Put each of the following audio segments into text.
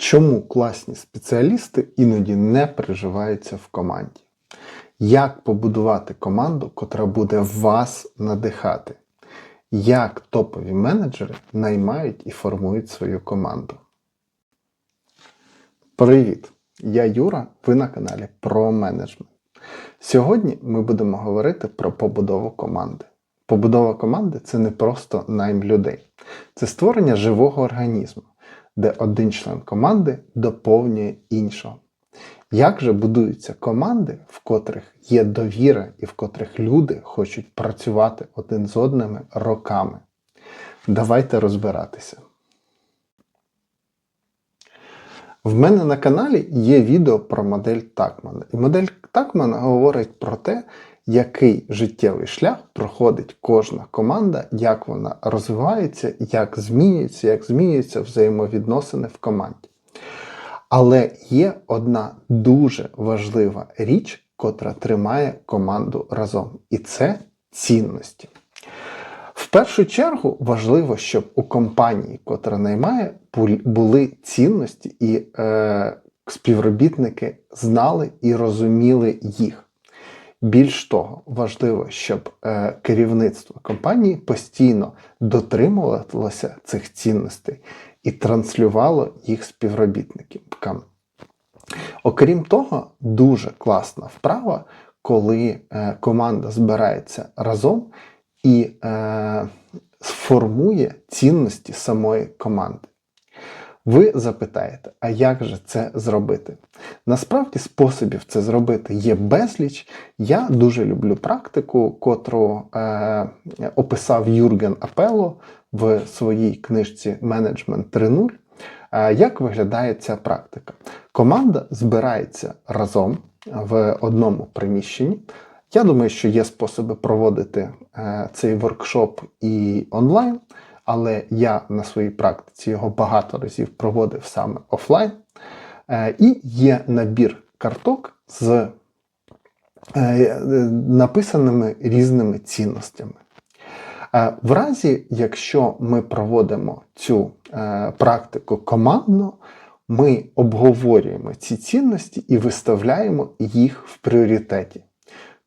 Чому класні спеціалісти іноді не переживаються в команді? Як побудувати команду, котра буде вас надихати? Як топові менеджери наймають і формують свою команду? Привіт! Я Юра, ви на каналі про менеджмент. Сьогодні ми будемо говорити про побудову команди. Побудова команди це не просто найм людей, це створення живого організму, де один член команди доповнює іншого. Як же будуються команди, в котрих є довіра і в котрих люди хочуть працювати один з одними роками? Давайте розбиратися. В мене на каналі є відео про модель Такмана. І модель Такмана говорить про те, який життєвий шлях проходить кожна команда, як вона розвивається, як змінюється, як змінюються взаємовідносини в команді. Але є одна дуже важлива річ, котра тримає команду разом, і це цінності. Першу чергу важливо, щоб у компанії, котра наймає, були цінності, і е, співробітники знали і розуміли їх. Більш того, важливо, щоб е, керівництво компанії постійно дотримувалося цих цінностей і транслювало їх співробітникам. Окрім того, дуже класна вправа, коли е, команда збирається разом і е, сформує цінності самої команди. Ви запитаєте, а як же це зробити? Насправді, способів це зробити є безліч. Я дуже люблю практику, котру е, описав Юрген Апело в своїй книжці Менеджмент 3.0. Е, як виглядає ця практика? Команда збирається разом в одному приміщенні. Я думаю, що є способи проводити е, цей воркшоп і онлайн, але я на своїй практиці його багато разів проводив саме офлайн. Е, і є набір карток з е, написаними різними цінностями. В разі, якщо ми проводимо цю практику командно, ми обговорюємо ці цінності і виставляємо їх в пріоритеті.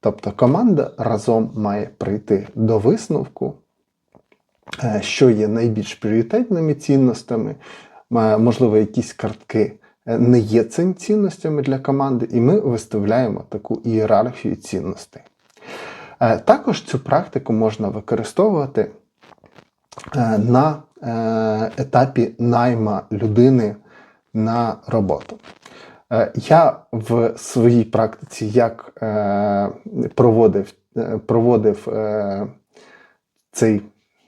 Тобто команда разом має прийти до висновку, е, що є найбільш пріоритетними цінностями, можливо, якісь картки е, не є цим цінностями для команди, і ми виставляємо таку ієрархію цінностей. Е, також цю практику можна використовувати на етапі найма людини на роботу. Е, я в своїй практиці як е, проводив е, проводив цей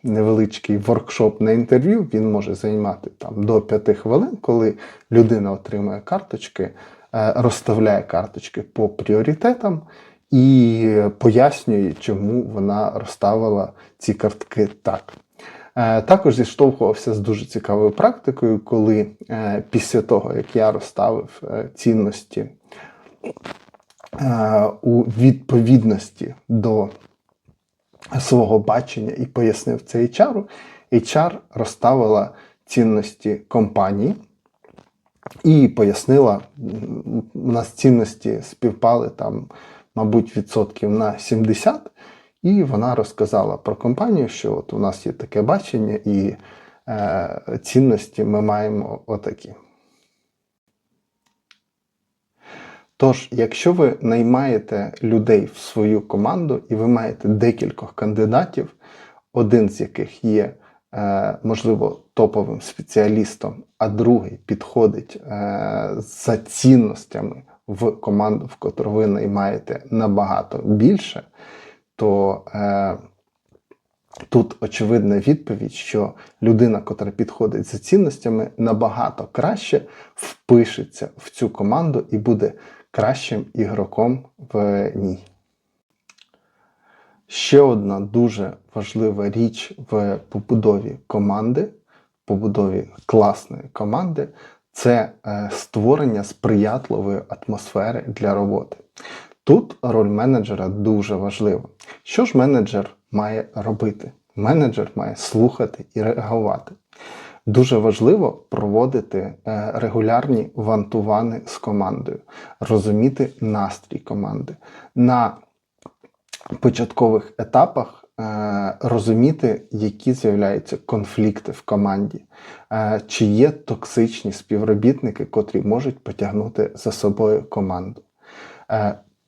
невеличкий воркшоп на інтерв'ю, він може займати там до 5 хвилин, коли людина отримує карточки, розставляє карточки по пріоритетам і пояснює, чому вона розставила ці картки так. Е, також зіштовхувався з дуже цікавою практикою, коли е, після того, як я розставив е, цінності у відповідності до свого бачення і пояснив це HR, HR розставила цінності компанії і пояснила, у нас цінності співпали там, мабуть, відсотків на 70. І вона розказала про компанію, що от у нас є таке бачення, і е, цінності ми маємо отакі. Тож, якщо ви наймаєте людей в свою команду і ви маєте декількох кандидатів, один з яких є, е, можливо, топовим спеціалістом, а другий підходить е, за цінностями в команду, в котру ви наймаєте набагато більше то е, тут очевидна відповідь, що людина, котра підходить за цінностями, набагато краще впишеться в цю команду і буде кращим ігроком в ній. Ще одна дуже важлива річ в побудові команди, побудові класної команди це е, створення сприятливої атмосфери для роботи. Тут роль менеджера дуже важлива. Що ж менеджер має робити? Менеджер має слухати і реагувати. Дуже важливо проводити е, регулярні вантувани з командою, розуміти настрій команди. На початкових етапах е, розуміти, які з'являються конфлікти в команді, е, чи є токсичні співробітники, котрі можуть потягнути за собою команду.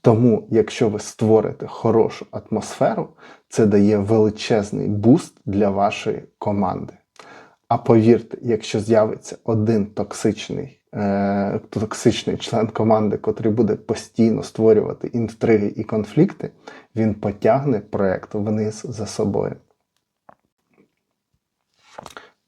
Тому, якщо ви створите хорошу атмосферу, це дає величезний буст для вашої команди. А повірте, якщо з'явиться один токсичний, е, токсичний член команди, котрий буде постійно створювати інтриги і конфлікти, він потягне проект вниз за собою.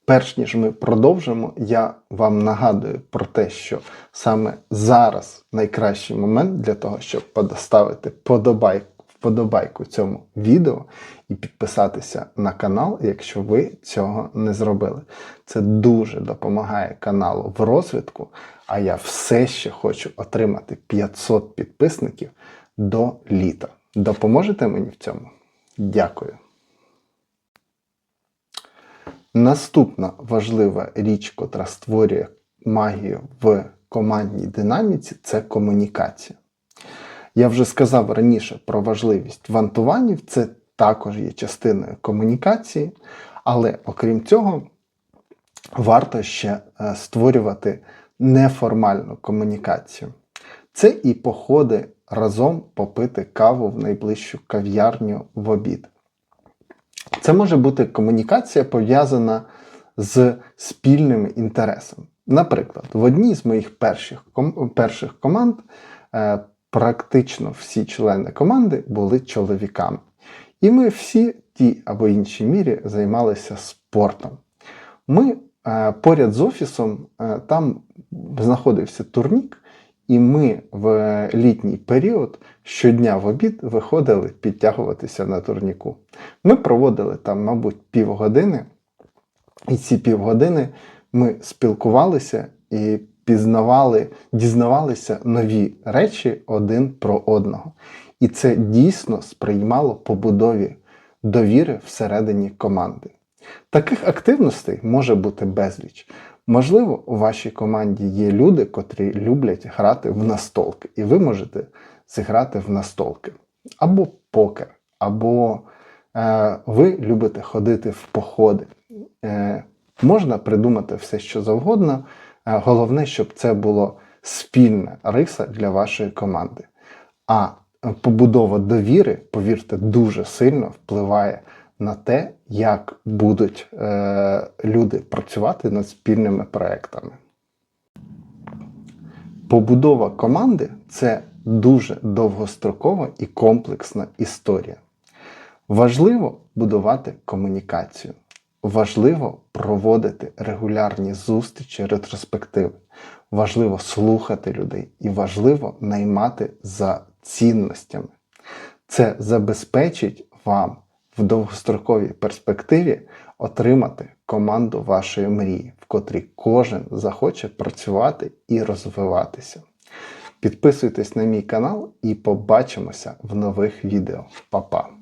Перш ніж ми продовжимо, я вам нагадую про те, що саме зараз найкращий момент для того, щоб поставити подобайку, вподобайку цьому відео і підписатися на канал, якщо ви цього не зробили. Це дуже допомагає каналу в розвитку, а я все ще хочу отримати 500 підписників до літа. Допоможете мені в цьому? Дякую. Наступна важлива річ, котра створює магію в командній динаміці, це комунікація. Я вже сказав раніше про важливість вантуванів, це також є частиною комунікації, але окрім цього, варто ще е, створювати неформальну комунікацію. Це і походи разом попити каву в найближчу кав'ярню в обід. Це може бути комунікація пов'язана з спільними інтересами. Наприклад, в одній з моїх перших перших команд е, практично всі члени команди були чоловіками. І ми всі ті або іншій мірі займалися спортом. Ми е, поряд з офісом е, там знаходився турнік, і ми в літній період щодня в обід виходили підтягуватися на турніку. Ми проводили там, мабуть, півгодини, і ці півгодини ми спілкувалися і пізнавали, дізнавалися нові речі один про одного. І це дійсно сприймало побудові довіри всередині команди. Таких активностей може бути безліч. Можливо, у вашій команді є люди, котрі люблять грати в настолки, і ви можете зіграти в настолки. Або покер, або е, ви любите ходити в походи. Е, Можна придумати все, що завгодно. Е, головне, щоб це було спільна риса для вашої команди. А побудова довіри, повірте, дуже сильно впливає на те, як будуть е, люди працювати над спільними проектами. Побудова команди це дуже довгострокова і комплексна історія. Важливо будувати комунікацію. Важливо проводити регулярні зустрічі, ретроспективи. Важливо слухати людей і важливо наймати за цінностями. Це забезпечить вам в довгостроковій перспективі отримати команду вашої мрії, в котрій кожен захоче працювати і розвиватися. Підписуйтесь на мій канал і побачимося в нових відео. Па-па!